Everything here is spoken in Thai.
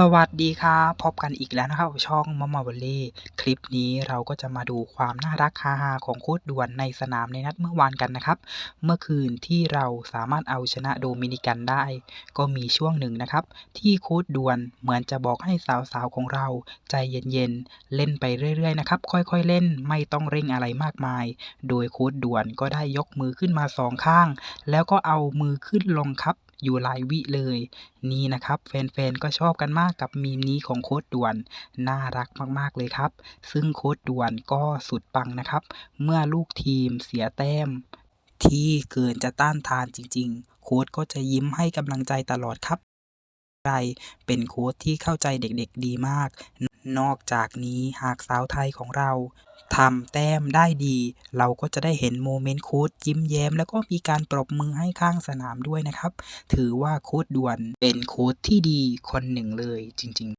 สวัสดีครับพบกันอีกแล้วนะครับช่องมอมาวอลเล่คลิปนี้เราก็จะมาดูความน่ารักฮาๆของโค้ชด่วนในสนามในนัดเมื่อวานกันนะครับ เมื่อคืนที่เราสามารถเอาชนะโดมินิกันได้ ก็มีช่วงหนึ่งนะครับ ที่โค้ชด่วนเหมือนจะบอกให้สาวๆของเรา ใจเย็นๆเล่นไปเรื่อยๆนะครับค่อยๆเล่นไม่ต้องเร่งอะไรมากมาย โดยโค้ชด่วนก็ได้ยกมือขึ้นมาสองข้าง แล้วก็เอามือขึ้นลงครับ อยู่หลายวิเลย นี่นะครับแฟนๆก็ชอบกันมากกับมีมนี้ของโค้ดด่วนน่ารักมากๆเลยครับ ซึ่งโค้ดด่วนก็สุดปังนะครับ เมื่อลูกทีมเสียแต้ม ที่เกินจะต้านทานจริง ๆ โค้ดก็จะยิ้มให้กำลังใจตลอดครับ ใจเป็นโค้ดที่เข้าใจเด็กๆดีมาก นอกจากนี้หากสาวไทยของเราทำแต้มได้ดี เราก็จะได้เห็นโมเมนต์โค้ดยิ้มแย้ม แล้วก็มีการปรบมือให้ข้างสนามด้วยนะครับ ถือว่าโค้ดด่วนเป็นโค้ดที่ดีคนหนึ่งเลยจริง